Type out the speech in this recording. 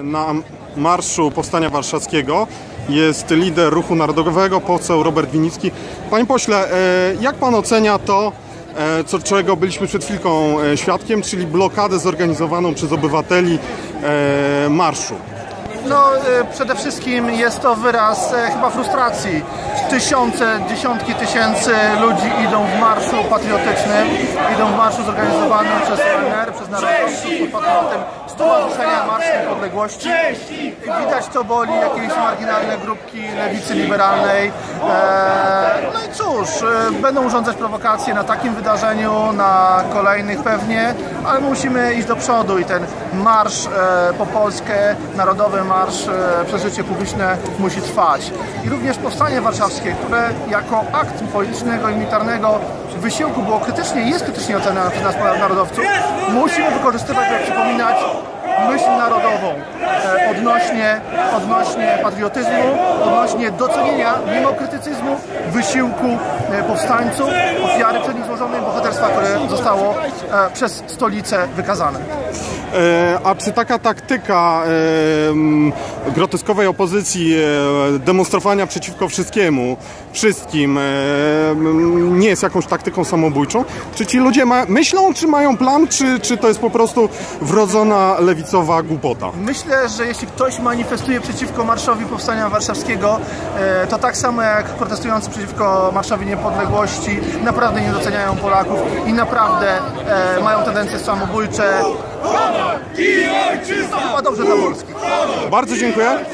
Na Marszu Powstania Warszawskiego jest lider ruchu narodowego, poseł Robert Winicki. Panie pośle, e, jak pan ocenia to, e, co, czego byliśmy przed chwilką e, świadkiem, czyli blokadę zorganizowaną przez obywateli marszu? No, przede wszystkim jest to wyraz chyba frustracji. Tysiące, dziesiątki tysięcy ludzi idą w marszu patriotycznym, idą w marszu zorganizowanym przez ONR, przez Narodowców pod patriotem Stowarzyszenia Marsz Niepodległości. Widać to boli jakieś marginalne grupki lewicy liberalnej. E, No i cóż, e, będą urządzać prowokacje na takim wydarzeniu, na kolejnych pewnie, ale musimy iść do przodu i ten marsz e, po Polskę, narodowy marsz przez życie publiczne musi trwać. I również powstanie warszawskie, które jako akt politycznego i militarnego wysiłku było krytycznie jest krytycznie przez nas narodowców, musimy wykorzystywać, by przypominać myśl narodową e, odnośnie, odnośnie patriotyzmu, odnośnie docenienia mimo krytycyzmu wysiłku e, powstańców, ofiary przed nich złożonej, bohaterstwa, które zostało przez stolicę wykazane. E, A czy taka taktyka e, groteskowej opozycji, e, demonstrowania przeciwko wszystkiemu, wszystkim, e, nie jest jakąś taktyką samobójczą? Czy ci ludzie ma, myślą, czy mają plan, czy, czy to jest po prostu wrodzona lewicowa głupota? Myślę, że jeśli ktoś manifestuje przeciwko Marszowi Powstania Warszawskiego, e, to tak samo jak protestujący przeciwko Marszowi Niepodległości naprawdę nie doceniają Polaków i naprawdę e, mają tendencje samobójcze. Chyba dobrze dla Polski. Bardzo dziękuję.